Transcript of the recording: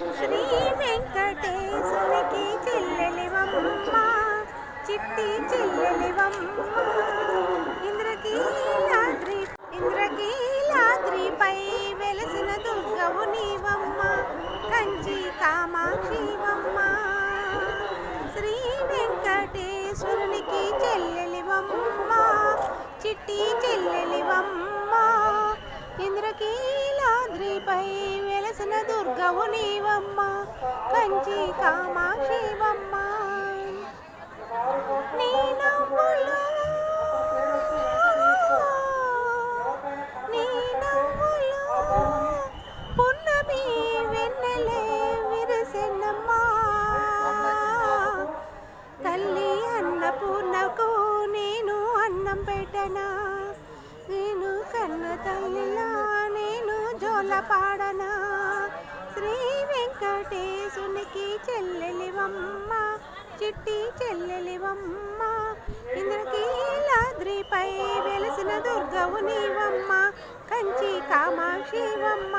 శ్రీ వెంకటేశునికి చెల్లెలివమ్మ చిట్టి చెల్లెలివమ్మ ఇంద్రకీలాద్రి ఇంద్రకీలాద్రిపై వెలసిన దుర్గవు నీవమ్మ కంచి కామాక్షివమ్మ శ్రీ వెంకటేశ్వరునికి చెల్లెలివమ్మ చిట్టి చెల్లెలివమ్మ ఇంద్రకీలాద్రిపై వెలసిన దుర్గవు నీవమ్మ కంచి కామాక్షివమ్మ. నీ నవ్వులో నీ నవ్వులో పున్నమి వెన్నెలే విరసెన్నమ్మా తల్లి అన్నపూర్ణకు నేను అన్నం పెట్టనా? నేను కన్న తల్లిలా నేను పాడనా? శ్రీ వెంకటేశునికి చెల్లెలివమ్మ చిట్టి చెల్లెలివమ్మ ఇంద్రకీలాద్రిపై వెలసిన దుర్గవు నీవమ్మ కంచి కామాక్షివమ్మ.